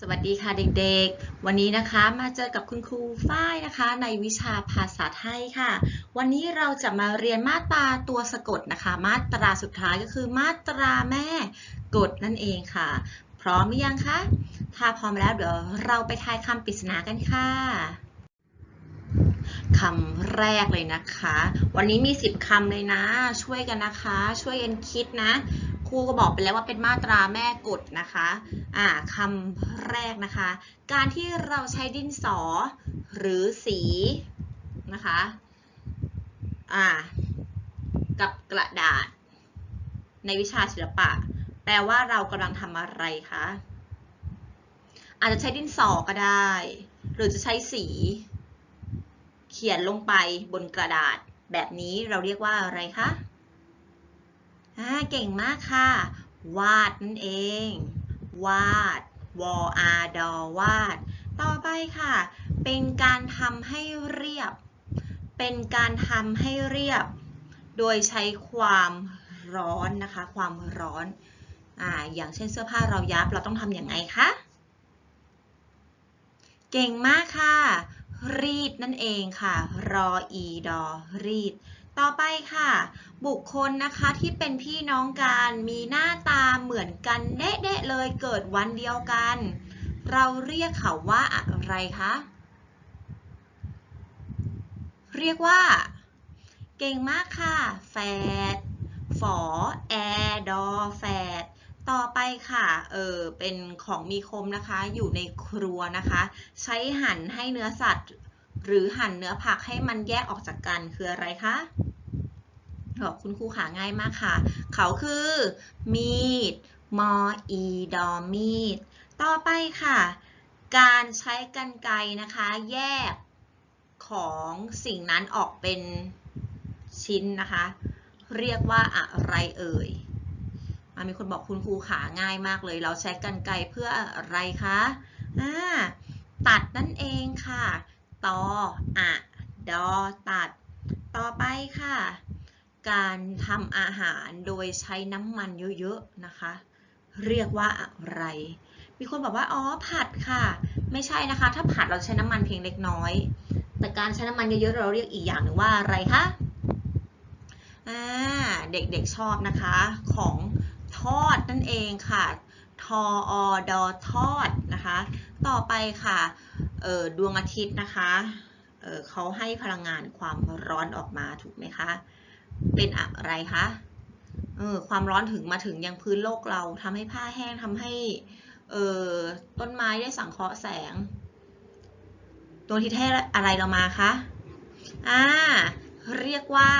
สวัสดีค่ะเด็กๆ วันนี้นะคะมาเจอกับคุณครูฝ้ายนะคะ ในวิชาภาษาไทยค่ะ วันนี้เราจะมาเรียนมาตราตัวสะกดนะคะ มาตราสุดท้ายก็คือมาตราแม่กดนั่นเองค่ะ พร้อมหรือยังคะ ถ้าพร้อมแล้วเดี๋ยวเราไปทายคำปริศนากันค่ะ คำแรกเลยนะคะ วันนี้มี 10คำเลยนะ ช่วยกันนะคะ ช่วยกันคิดนะ ครูก็บอกไปแล้วว่าเป็นมาตราแม่กฎนะคะ อ่าคำแรกนะคะ การที่เราใช้ดินสอหรือสีนะคะ อ่า กับกระดาษ ในวิชาศิลปะ แปลว่าเรากำลังทำอะไรคะ อาจจะใช้ดินสอก็ได้ หรือจะใช้สี เขียนลงไปบนกระดาษ แบบนี้เราเรียกว่าอะไรคะอ่าเก่งมากค่ะ วาดนั่นเอง วาดวออาดอวาด ต่อไปค่ะ เป็นการทำให้เรียบ เป็นการทำให้เรียบ โดยใช้ความร้อนนะคะ ความร้อนอ่าอย่างเช่นเสื้อผ้าเรายับเราต้องทำอย่างไงคะ เก่งมากค่ะ รีดนั่นเองค่ะ รออีดอรีด ต่อไปค่ะ บุคคลนะคะที่เป็นพี่น้องกันมีหน้าตาเหมือนกันเด๊ะเลยเกิดวันเดียวกัน เราเรียกเขาว่าอะไรคะเรียกว่า เก่งมากค่ะ แฝดฝอแอดอแฝด ต่อไปค่ะ เออเป็นของมีคมนะคะ อยู่ในครัวนะคะ ใช้หั่นให้เนื้อสัตว์ หรือหั่นเนื้อผักให้มันแยกออกจากกันคืออะไรคะบอกคุณครูขาง่ายมากค่ะ เขาคือมีดมออีดอมีดต่อไปค่ะ การใช้กรรไกรนะคะ แยกของสิ่งนั้นออกเป็นชิ้นนะคะ เรียกว่าอะไรเอ่ย มีคนบอกคุณครูขาง่ายมากเลย เราใช้กรรไกรเพื่ออะไรคะอ่าตัดนั่นเองค่ะ ตออะดอ ตัด ต่อไปค่ะ การทำอาหารโดยใช้น้ำมันเยอะๆนะคะ เรียกว่าอะไร มีคนบอกว่า อ๋อ ผัดค่ะ ไม่ใช่นะคะ ถ้าผัดเราใช้น้ำมันเพียงเล็กน้อย แต่การใช้น้ำมันเยอะๆ เราเรียกอีกอย่างหนึ่งว่าอะไรคะอ่าเด็กๆชอบนะคะของ ทอดนั่นเองค่ะ ทออดอทอดนะคะ ต่อไปค่ะดวงอาทิตย์นะคะเเขาให้พลังงานความร้อนออกมาถูกไหมคะ เป็นอะไรคะความร้อนถึงมาถึงยังพื้นโลกเราทำให้ผ้าแห้งทำให้เออต้นไม้ได้สังเคราะห์แสง ดวงอาทิตย์ให้อะไรเรามาคะอ่าเรียกว่า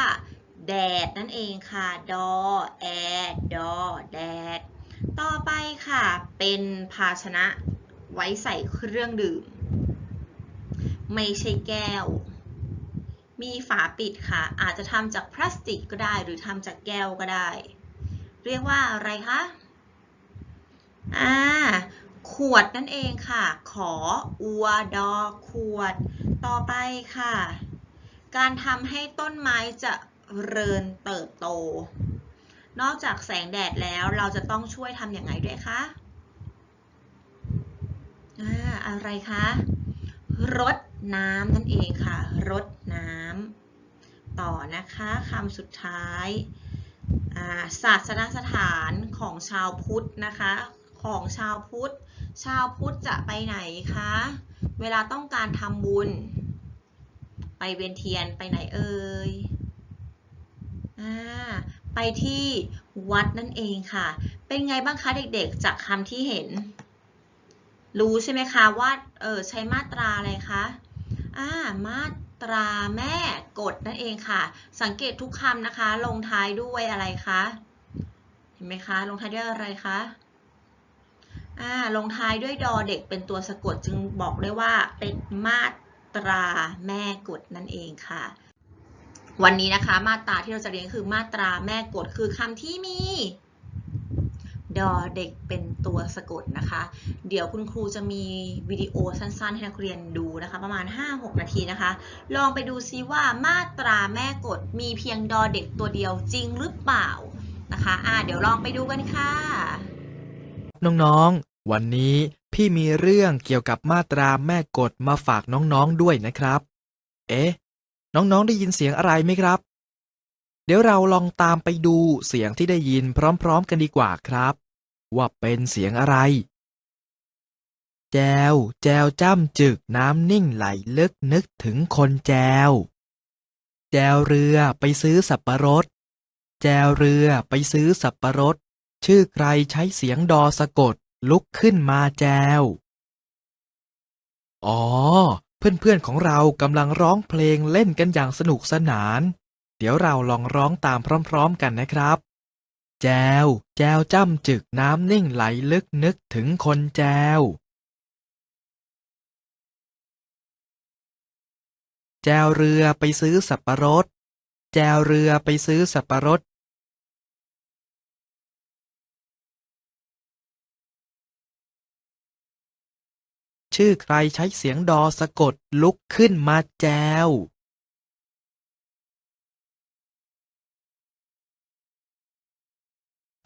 แดดนั่นเองค่ะ ดอ แอ ดอ แดด ต่อไปค่ะ เป็นภาชนะไว้ใส่เครื่องดื่ม ไม่ใช่แก้ว มีฝาปิดค่ะ อาจจะทำจากพลาสติกก็ได้ หรือทำจากแก้วก็ได้ เรียกว่าอะไรคะ อ่า ขวดนั่นเองค่ะ ขออัวดอ ขวด ต่อไปค่ะการทำให้ต้นไม้จะ เริญเติบโต นอกจากแสงแดดแล้วเราจะต้องช่วยทำอย่างไรด้วยคะอะไรคะรดน้ำนั่นเองค่ะรดน้ำต่อนะคะคำสุดท้ายศาสนสถานของชาวพุทธนะคะ ของชาวพุทธ ชาวพุทธจะไปไหนคะ เวลาต้องการทำบุญ ไปเวียนเทียนไปไหนเอ่ย ไปที่วัดนั่นเองค่ะ เป็นไงบ้างคะเด็กๆ จากคำที่เห็น รู้ใช่ไหมคะว่าเออใช้มาตราอะไรคะอ่ามาตราแม่กดนั่นเองค่ะ สังเกตทุกคำนะคะ ลงท้ายด้วยอะไรคะ เห็นไหมคะ ลงท้ายด้วยอะไรคะอ่าลงท้ายด้วยดอเด็กเป็นตัวสะกดจึงบอกได้ว่าเป็นมาตราแม่กดนั่นเองค่ะ วันนี้นะคะมาตราที่เราจะเรียนคือมาตราแม่กดคือคำที่มีดอเด็กเป็นตัวสะกดนะคะ เดี๋ยวคุณครูจะมีวิดีโอสั้นๆ ให้นักเรียนดูนะคะ ประมาณ 5-6 นาทีนะคะ ลองไปดูซิว่ามาตราแม่กดมีเพียงดอเด็กตัวเดียวจริงหรือเปล่านะคะอ่าเดี๋ยวลองไปดูกันค่ะ น้องๆ วันนี้พี่มีเรื่องเกี่ยวกับมาตราแม่กฎมาฝากน้องๆด้วยนะครับ เอ๊ะ น้อง ๆ ได้ยินเสียงอะไรไหมครับ เดี๋ยวเราลองตามไปดูเสียงที่ได้ยินพร้อม ๆ กันดีกว่าครับ ว่าเป็นเสียงอะไร แจว แจวจ้ำจึกน้ำนิ่งไหลลึกนึกถึงคนแจว แจวเรือไปซื้อสับปะรด แจวเรือไปซื้อสับปะรด ชื่อใครใช้เสียงดอสะกดลุกขึ้นมาแจว อ๋อ เพื่อนๆของเรากำลังร้องเพลงเล่นกันอย่างสนุกสนาน เดี๋ยวเราลองร้องตามพร้อมๆกันนะครับ แจว แจวจ้ำจึกน้ำนิ่งไหลลึกนึกถึงคนแจว แจวเรือไปซื้อสับปะรด แจวเรือไปซื้อสับปะรด ชื่อใครใช้เสียงดอสะกดลุกขึ้นมาแจว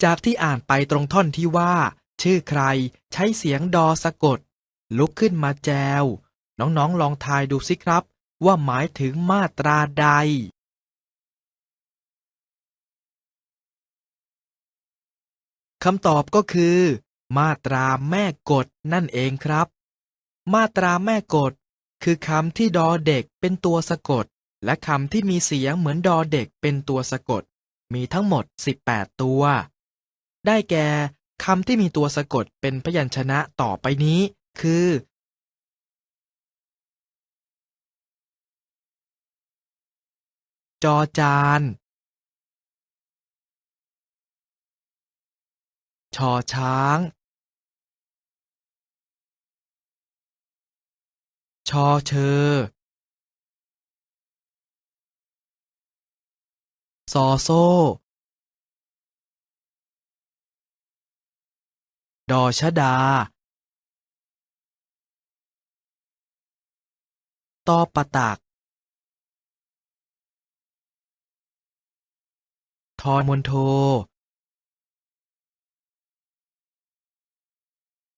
จากที่อ่านไปตรงท่อนที่ว่า ชื่อใครใช้เสียงดอสะกด ลุกขึ้นมาแจว น้องๆลองทายดูสิครับ ว่าหมายถึงมาตราใด คำตอบก็คือ มาตราแม่กฎนั่นเองครับ มาตราแม่กฎ คือคำที่ดอเด็กเป็นตัวสะกด และคำที่มีเสียงเหมือนดอเด็กเป็นตัวสะกด มีทั้งหมด 18 ตัว ได้แก่คำที่มีตัวสะกดเป็นพยัญชนะต่อไปนี้ คือ จอจาน ชอช้าง ชอเชอ ซอโซ่ ดอชะดา ตอปะตัก ทอมนโท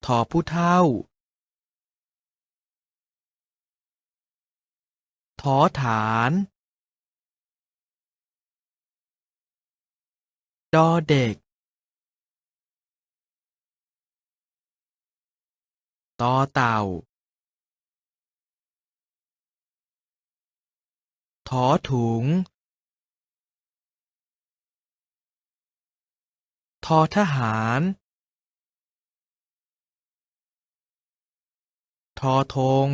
ทอผู้เท่า ทอฐานดอเด็กตอเต่าทอถุงทอทหารทอธง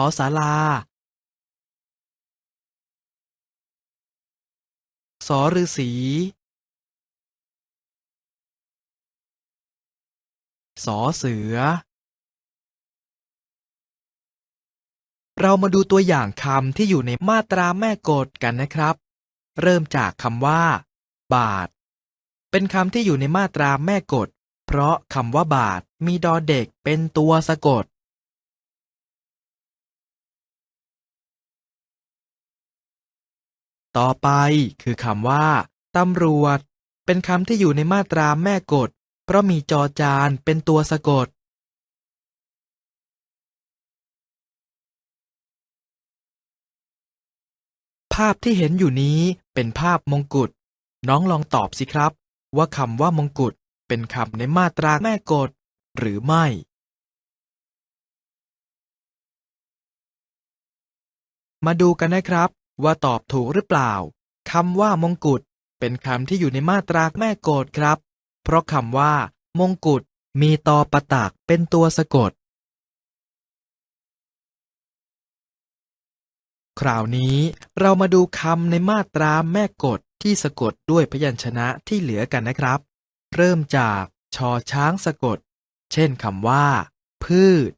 อสาราสอฤษีสอเสือ เรามาดูตัวอย่างคำที่อยู่ในมาตราแม่กฎกันนะครับ เริ่มจากคำว่า บาท เป็นคำที่อยู่ในมาตราแม่กฎเพราะคำว่าบาทมีดอเด็กเป็นตัวสะกด ต่อไปคือคำว่าตำรวจ เป็นคำที่อยู่ในมาตราแม่กฎ เพราะมีจอจานเป็นตัวสะกด ภาพที่เห็นอยู่นี้เป็นภาพมงกุฎ น้องลองตอบสิครับ ว่าคำว่ามงกุฎเป็นคำในมาตราแม่กฎ หรือไม่ มาดูกันนะครับ ว่าตอบถูกหรือเปล่าคำว่ามงกุฎเป็นคำที่อยู่ในมาตราแม่กฎครับ เพราะคำว่า มงกุฎมีตอประตักเป็นตัวสะกด คราวนี้เรามาดูคำในมาตราแม่กฎที่สะกดด้วยพยัญชนะที่เหลือกันนะครับ เริ่มจากชอช้างสะกด เช่นคำว่า พืช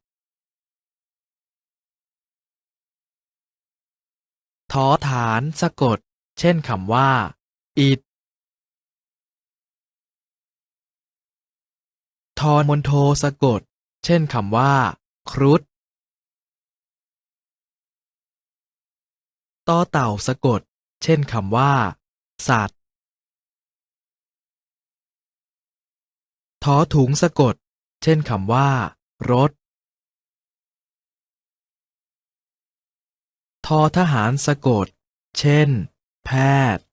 ทอฐานสะกด เช่นคำว่า อิฐทอมนโทสะกด เช่นคำว่า ครุฑต่อเต่าสะกด เช่นคำว่า สัตว์ทอถุงสะกด เช่นคำว่า รถ ทอทหารสะกด เช่น แพทย์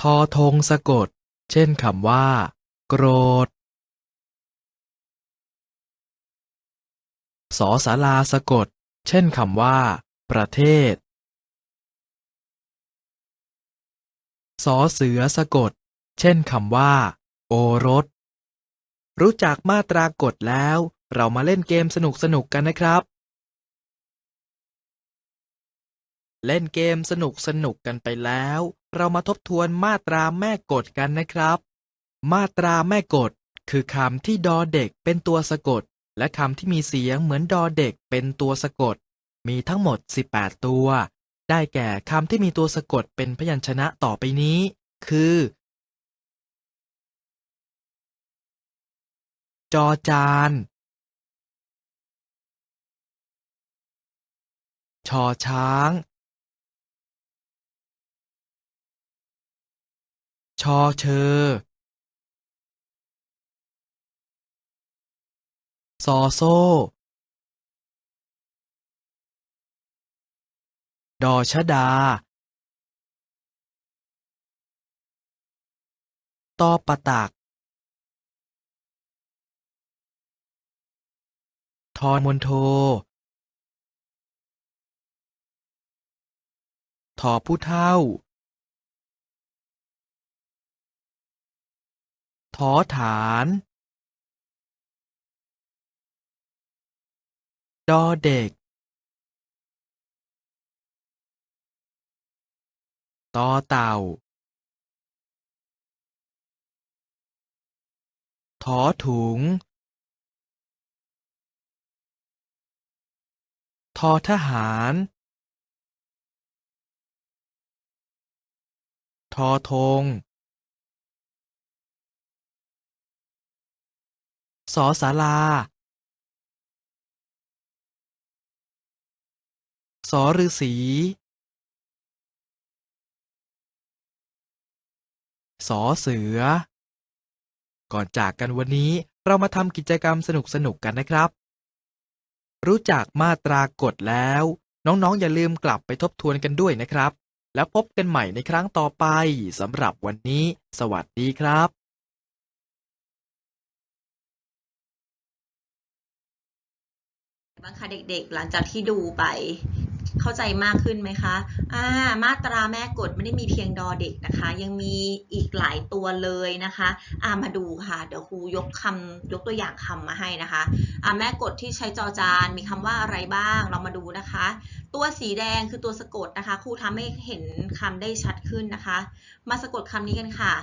ทอธงสะกด เช่นคำว่า โกรธ สอสาราสะกด เช่นคำว่า ประเทศ สอเสือสะกด เช่นคำว่า โอรส รู้จักมาตรากฎแล้วเรามาเล่นเกมสนุกๆกันนะครับ เล่นเกมสนุกสนุกกันไปแล้ว เรามาทบทวนมาตราแม่กฎกันนะครับ มาตราแม่กฎ คือคำที่ดอเด็กเป็นตัวสะกด และคำที่มีเสียงเหมือนดอเด็กเป็นตัวสะกด มีทั้งหมด 18 ตัว ได้แก่คำที่มีตัวสะกดเป็นพยัญชนะต่อไปนี้ คือ จอจาน ชอช้าง ชอเชอ ซอโซ่ ดอชดา ตอปะตัก ทอมนโททอผู้เท่า ทอฐานดอเด็ก ตอเต่าทอถุง ทอทหาร ทอธง สอสาราสอฤาษี สอเสือ ก่อนจากกันวันนี้เรามาทำกิจกรรมสนุกๆกันนะครับ รู้จักมาตรากฎแล้ว น้องๆ อย่าลืมกลับไปทบทวนกันด้วยนะครับ แล้วพบกันใหม่ในครั้งต่อไปสำหรับวันนี้ สวัสดีครับ บ้างคะเด็กๆ หลังจากที่ดูไปเข้าใจมากขึ้นไหมคะอ่ามาตราแม่กฎไม่ได้มีเพียงดอเด็กนะคะ ยังมีอีกหลายตัวเลยนะคะอ่ามาดูค่ะ เดี๋ยวครูยกคำยกตัวอย่างคำมาให้นะคะอ่าแม่กฎที่ใช้จอจานมีคำว่าอะไรบ้าง เรามาดูนะคะ ตัวสีแดงคือตัวสะกดนะคะ ครูทำให้เห็นคำได้ชัดขึ้นนะคะ มาสะกดคำนี้กันค่ะ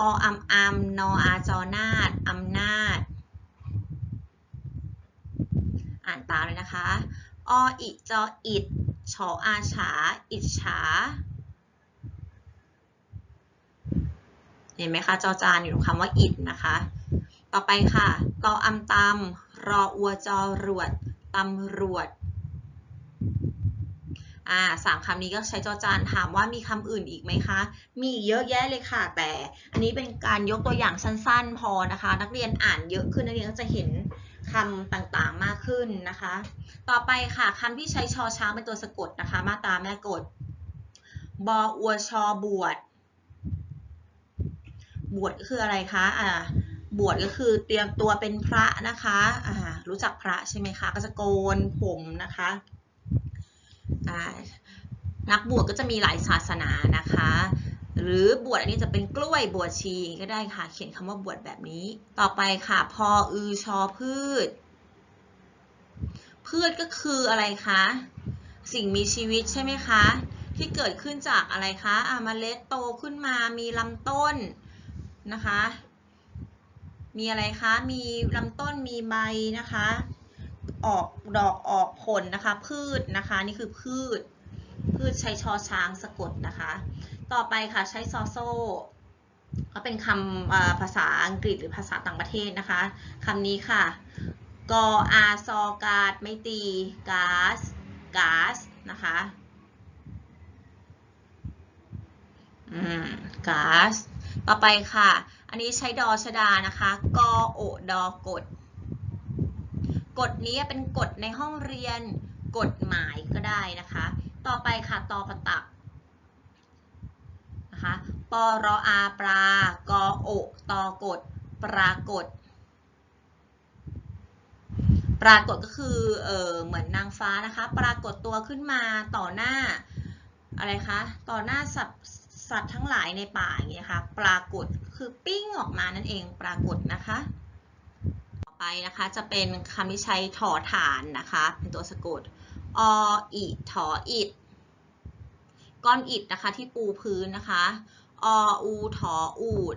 ออัมอัมนออาจอนาดอำนาจ อ่านตามเลยนะคะ ออิจออิดชออาฉา อิจฉา เห็นไหมคะ จอจานอยู่ตรงคำว่าอิดนะคะ ต่อไปค่ะตออำตำรออัวจอรวดตำรวจอ่าสามคำนี้ก็ใช้จอจานถามว่ามีคำอื่นอีกไหมคะ มีเยอะแยะเลยค่ะ แต่อันนี้เป็นการยกตัวอย่างสั้นๆ พอนะคะ นักเรียนอ่านเยอะขึ้นนักเรียนก็จะเห็น คำต่างๆมากขึ้นนะคะ ต่อไปค่ะคำที่ใช้ชอช้างเป็นตัวสะกดนะคะ มาตราแม่กฎบออวชอบวชบวชก็คืออะไรคะอ่าบวชก็คือเตรียมตัวเป็นพระนะคะอ่ารู้จักพระใช่ไหมคะก็จะโกนผมนะคะอ่านักบวชก็จะมีหลายศาสนานะคะ หรือบวชอันนี้จะเป็นกล้วยบวชชีก็ได้ค่ะ เขียนคำว่าบวชแบบนี้ ต่อไปค่ะ พออือชอพืช พืชก็คืออะไรคะ สิ่งมีชีวิตใช่ไหมคะ ที่เกิดขึ้นจากอะไรคะอะเมล็ดโตขึ้นมามีลำต้นนะคะ มีอะไรคะ มีลำต้นมีใบนะคะ ออกดอกออกผลนะคะ พืชนะคะ นี่คือพืช พืชใช้ชอช้างสะกดนะคะ ต่อไปค่ะใช้ซอโซก็เป็นคำภาษาอังกฤษหรือภาษาต่างประเทศนะคะคำนี้ค่ะกออาซอกาดไม่ตีก๊าซก๊าซนะคะอืมก๊าซต่อไปค่ะ อันนี้ใช้ดอชดานะคะกอโอดอกดกฎนี้เป็นกฎในห้องเรียนกฎหมายก็ได้นะคะ ต่อไปค่ะตอปตัก นะคะปรออาปลากอโอตอกดปรากฏ ปรากฏก็คือเออเหมือนนางฟ้านะคะ ปรากฏตัวขึ้นมาต่อหน้าอะไรคะต่อหน้าสัตว์สัตว์ทั้งหลายในป่าอย่างเงี้ยค่ะปรากฏคือปิ้งออกมานั่นเองปรากฏนะคะ ต่อไปนะคะจะเป็นคำที่ใช้ถอฐานนะคะเป็นตัวสะกดออิถออิด ก้อนอิฐนะคะที่ปูพื้นนะคะ ออูถออูด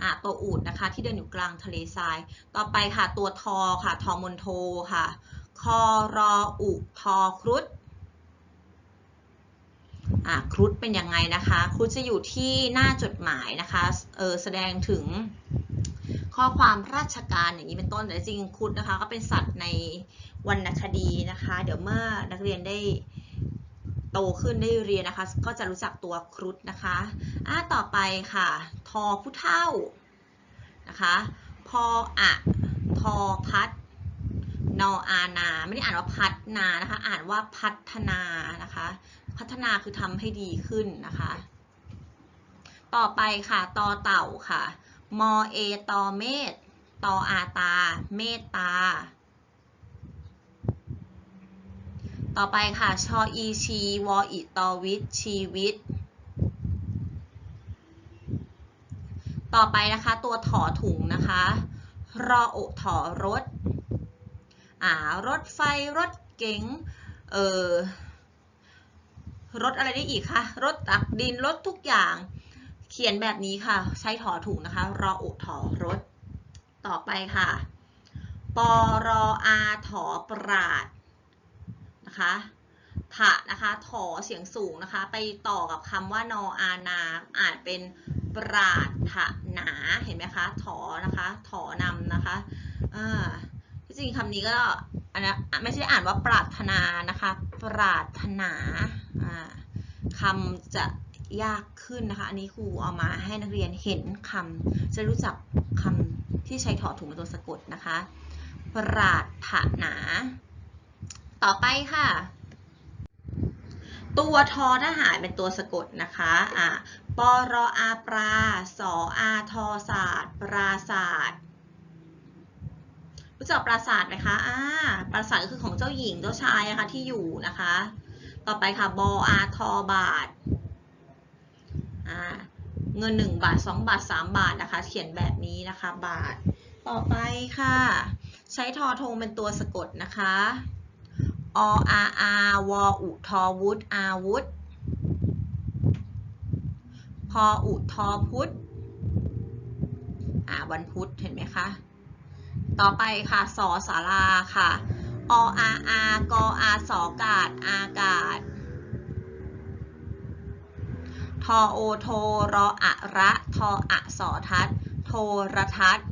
อะตัวอูดนะคะที่เดินอยู่กลางทะเลทราย ต่อไปค่ะตัวทอค่ะทอมนโทค่ะ คอรออุทอครุฑอะครุฑเป็นยังไงนะคะครุฑจะอยู่ที่หน้าจดหมายนะคะเออแสดงถึงข้อความราชการอย่างนี้เป็นต้นแต่จริงครุฑนะคะ ก็เป็นสัตว์ในวรรณคดีนะคะ เดี๋ยวเมื่อนักเรียนได้ โตขึ้นได้เรียนนะคะ ก็จะรู้จักตัวครุฑนะคะอะต่อไปค่ะ ทอผู้เท่านะคะพออะทอพัดนออานา ไม่ได้อ่านว่าพัฒนานะคะ อ่านว่าพัฒนานะคะ พัฒนาคือทำให้ดีขึ้นนะคะ ต่อไปค่ะตอเต่าค่ะ มอเอตอเมตตออาตา เมตตา ต่อไปค่ะ ชออีชี วออิตอวิทชีวิต ต่อไปนะคะ ตัวถอถุงนะคะ รอโอถอรถ อ่า รถไฟ รถเก๋ง เออรถอะไรได้อีกคะ รถตักดิน รถทุกอย่าง เขียนแบบนี้ค่ะ ใช้ถอถุงนะคะ รอโอถอรถ ต่อไปค่ะ ปรออาถอปราด นะคะถะนะคะถอเสียงสูงนะคะ ไปต่อกับคำว่านออานาอ่านเป็นปราดถนาเห็นไหมคะถอนะคะถอนำนะคะอ่าที่จริงคำนี้ก็อันนะไม่ใช่อ่านว่าปรารถนานะคะ ปรารถนาอ่าคำจะยากขึ้นนะคะ อันนี้ครูเอามาให้นักเรียนเห็นคำจะรู้จักคำที่ใช้ถอถุงเป็นตัวสะกดนะคะ ปรารถนา ต่อไปค่ะ ตัวทอทหารเป็นตัวสะกดนะคะอ่าปรออาปราสออาทอศาสตร์ ปราศาสตร์รู้จักปราศาสตร์ไหมคะอ่าปราศาสตร์ก็คือของเจ้าหญิงเจ้าชายนะคะที่อยู่นะคะ ต่อไปค่ะบออาทอบาทอ่าเงิน 1 บาท 2 บาท 3 บาทนะคะ เขียนแบบนี้นะคะ บาท ต่อไปค่ะ ใช้ทอทงเป็นตัวสะกดนะคะ ออาอาวอุทอวุธอาวุธ พออุทอพุธอ่าวันพุธเห็นไหมคะ ต่อไปค่ะสอสาราค่ะ ออาอากออาสอกาดอากาศ ทอโอโทรออะระ ทออะสอทัศโทรทัศน์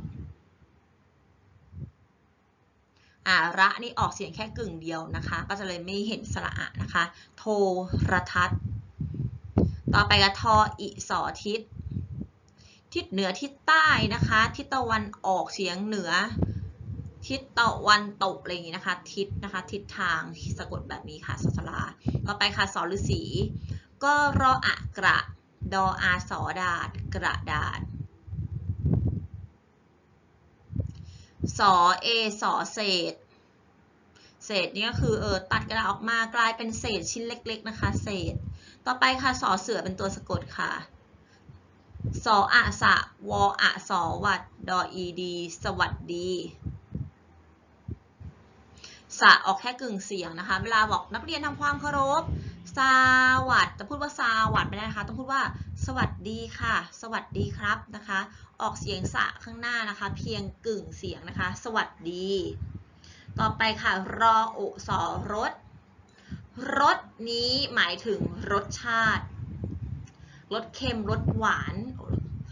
อาระนี่ออกเสียงแค่กึ่งเดียวนะคะ ก็จะเลยไม่เห็นสระอะนะคะ โทรทัศน์ ต่อไปก็ทออิสอทิศ ทิศเหนือทิศใต้นะคะ ทิศตะวันออกเฉียงเหนือ ทิศตะวันตกอะไรอย่างนี้นะคะ ทิศนะคะ ทิศทางสะกดแบบนี้ค่ะสสลาต่อไปค่ะสอฤาษีก็รออะกระ ดออาสอดาดกระดาษ สอเอสอเศษ เศษนี่ก็คือเออตัดกระดาษออกมากลายเป็นเศษชิ้นเล็ก ๆ นะคะ เศษ ต่อไปค่ะสอเสือเป็นตัวสะกดค่ะสออะสะวออะสอวัดดออีดีสวัสดีสะออกแค่กึ่งเสียงนะคะ เวลาบอกนักเรียนทำความเคารพ สวัสดจะพูดว่าสวัสดไม่ได้นะคะ ต้องพูดว่าสวัสดีค่ะ สวัสดีครับนะคะ ออกเสียงสะข้างหน้านะคะ เพียงกึ่งเสียงนะคะ สวัสดี ต่อไปค่ะ รอโอสอรสรสนี้หมายถึงรสชาติรสเค็มรสหวาน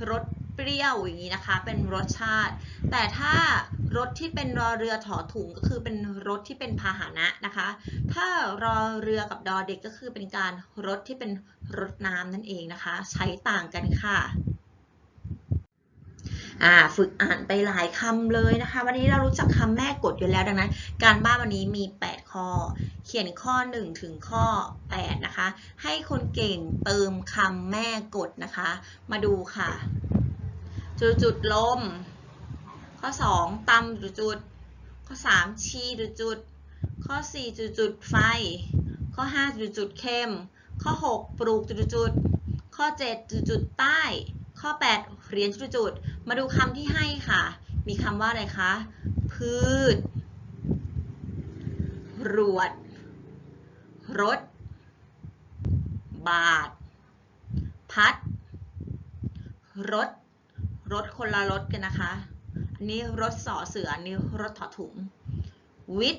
รสเปรี้ยวอย่างนี้นะคะ เป็นรสชาติ แต่ถ้า รถที่เป็นรอเรือถอถุงก็คือเป็นรถที่เป็นพาหนะนะคะ ถ้ารอเรือกับดอเด็กก็คือเป็นการรถที่เป็นรดน้ำนั่นเองนะคะ ใช้ต่างกันค่ะฝึกอ่านไปหลายคำเลยนะคะ วันนี้เรารู้จักคำแม่กดอยู่แล้วดังนั้น การบ้านวันนี้มี 8 ข้อ เขียนข้อ 1 ถึงข้อ 8 นะคะ ให้คนเก่งเติมคำแม่กดนะคะ มาดูค่ะ จุดจุดลม ข้อ 2ตำจุดจุด ข้อ 3 ชีจุดจุด ข้อ 4 จุดจุดไฟ ข้อ 5 จุดจุดเข้มข้อ 6 ปลูกจุดจุด ข้อ 7 จุดจุดใต้ ข้อ 8 เหรียนจุดจุด มาดูคำที่ให้ค่ะ มีคำว่าอะไรคะ พืช รวด รถ บาท พัด รถ รถคนละรถกันนะคะ นนี้รถสอเสือนนี้รถถอถุงวิท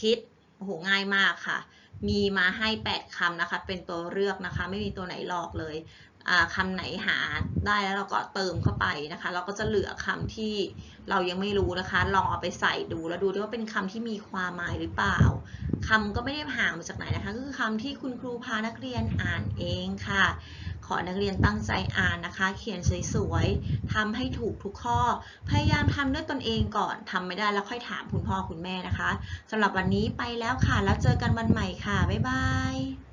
ทิศโอ้โหง่ายมากค่ะ มีมาให้ 8คำนะคะ เป็นตัวเลือกนะคะ ไม่มีตัวไหนหลอกเลยอ่าคำไหนหาได้แล้วเราก็เติมเข้าไปนะคะ เราก็จะเหลือคำที่เรายังไม่รู้นะคะ ลองเอาไปใส่ดูแล้วดูด้วยว่าเป็นคำที่มีความหมายหรือเปล่า คำก็ไม่ได้ห่างมาจากไหนนะคะก็คือคำที่คุณครูพานักเรียนอ่านเองค่ะ ขอนักเรียนตั้งใจอ่านนะคะ เขียนสวยๆทำให้ถูกทุกข้อ พยายามทำด้วยตนเองก่อนทำไม่ได้แล้วค่อยถามคุณพ่อคุณแม่นะคะ สำหรับวันนี้ไปแล้วค่ะ แล้วเจอกันวันใหม่ค่ะบ๊ายบาย